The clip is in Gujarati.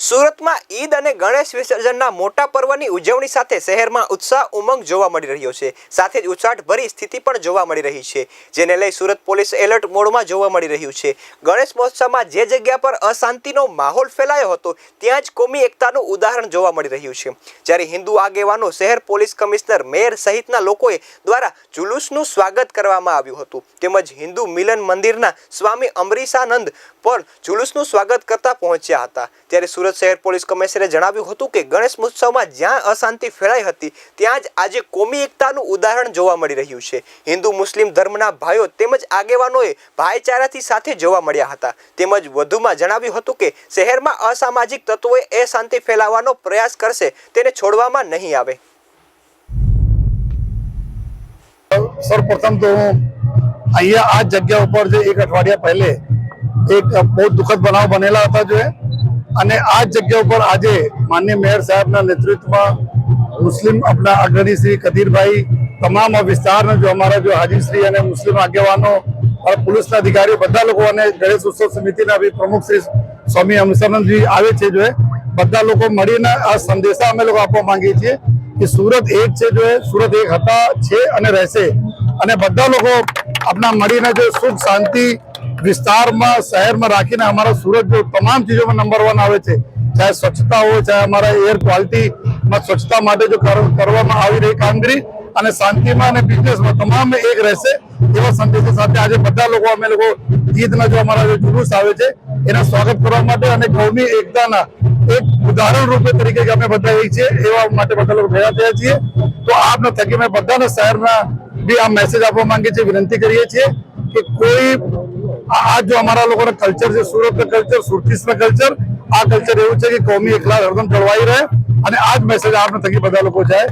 સુરતમાં ઈદ અને ગણેશ વિસર્જનના મોટા પર્વની ઉજવણી સાથે શહેરમાં ઉત્સાહ, ઉમંગ જોવા મળી રહ્યો છે. સાથે જ ઉચાટભરી સ્થિતિ પણ જોવા મળી રહી છે, જેને લઈ સુરત પોલીસ એલર્ટ મોડમાં જોવા મળી રહ્યું છે. ગણેશ મહોત્સવમાં જે જગ્યા પર અશાંતિનો માહોલ ફેલાયો હતો, ત્યાં જ કોમી એકતાનું ઉદાહરણ જોવા મળી રહ્યું છે. જ્યારે હિન્દુ આગેવાનો, શહેર પોલીસ કમિશનર, મેયર સહિતના લોકોએ દ્વારા જુલુસનું સ્વાગત કરવામાં આવ્યું હતું. તેમજ હિન્દુ મિલન મંદિરના સ્વામી અમરીશાનંદ પણ જુલુસનું સ્વાગત કરતા પહોંચ્યા હતા. ત્યારે સુરત શહેર પોલીસ કમિશનરે જણાવ્યું હતું કે ગણેશ મહોત્સવમાં જ્યાં અશાંતિ ફેલાઈ હતી, ત્યાં જ આજે કોમી એકતાનું ઉદાહરણ જોવા મળી રહ્યું છે હિન્દુ મુસ્લિમ ધર્મના ભાઈઓ તેમજ આગેવાનોએ ભાઈચારાથી સાથે જોવા મળ્યા હતા તેમજ વધુમાં જણાવ્યું હતું કે શહેરમાં અસામાજિક તત્વોએ એ શાંતિ ફેલાવવાનો પ્રયાસ કરશે, તેને છોડવામાં નહીં આવે સૌપ્રથમ તો હું અહીંયા આ જગ્યા ઉપર જે એક અઠવાડિયા પહેલે એક બહુ દુઃખદ બનાવ બનેલા હતા, જો. અને આ જગ્યા ઉપર આજે માન્ય મેયર સાહેબના નેતૃત્વમાં મુસ્લિમ આપણા અગ્રણી શ્રી કદીરભાઈ તમામ વિસ્તારના જો અમારા જો હાજીશ્રી અને મુસ્લિમ આગેવાનો પોલીસના અધિકારીઓ, બધા લોકો અને ગણેશ ઉત્સવ સમિતિના પ્રમુખ શ્રી સ્વામી અમસાનંદજી આવે છે જો બધા લોકો મળીને આ સંદેશા અમે લોકો આપવા માંગીએ છીએ કે સુરત એક છે જો સુરત એક હતા, છે અને રહેશે. અને બધા લોકો આપણા મળીને જો સુખ, શાંતિ વિસ્તારમાં, શહેરમાં રાખીને અમારા સુરત જો તમામ ચીજોમાં નંબર વન આવે છે. ચાહે સ્વચ્છતા હોય, ચાહે અમારા એર ક્વોલિટીમાં સ્વચ્છતા માટે જો કરવામાં આવી રહી કામગીરી અને શાંતિમાં અને બિઝનેસમાં તમામ એક રહેશે એવા સંદેશો સાથે આજે બધા લોકો, અમે લોકો ઈદના જો અમારા જે જુલુસ આવે છે, એના સ્વાગત કરવા માટે અને કૌમી એકતાના એક ઉદાહરણ રૂપે તરીકે અમે બધા એક છીએ, એવા માટે બધા લોકો ભેગા થયા છીએ. તો આપના થકી અમે બધાને શહેરના બી આ મેસેજ આપવા માંગીએ છીએ, વિનંતી કરીએ છીએ. કે કોઈ આ જો અમારા લોકોના કલ્ચર છે, સુરતનો કલ્ચર સુરતીસના કલ્ચર આ કલ્ચર એવું છે કે કોમી એકલા હરદમ જળવાઈ રહે અને આ જ મેસેજ આપના થકી બધા લોકો જાય.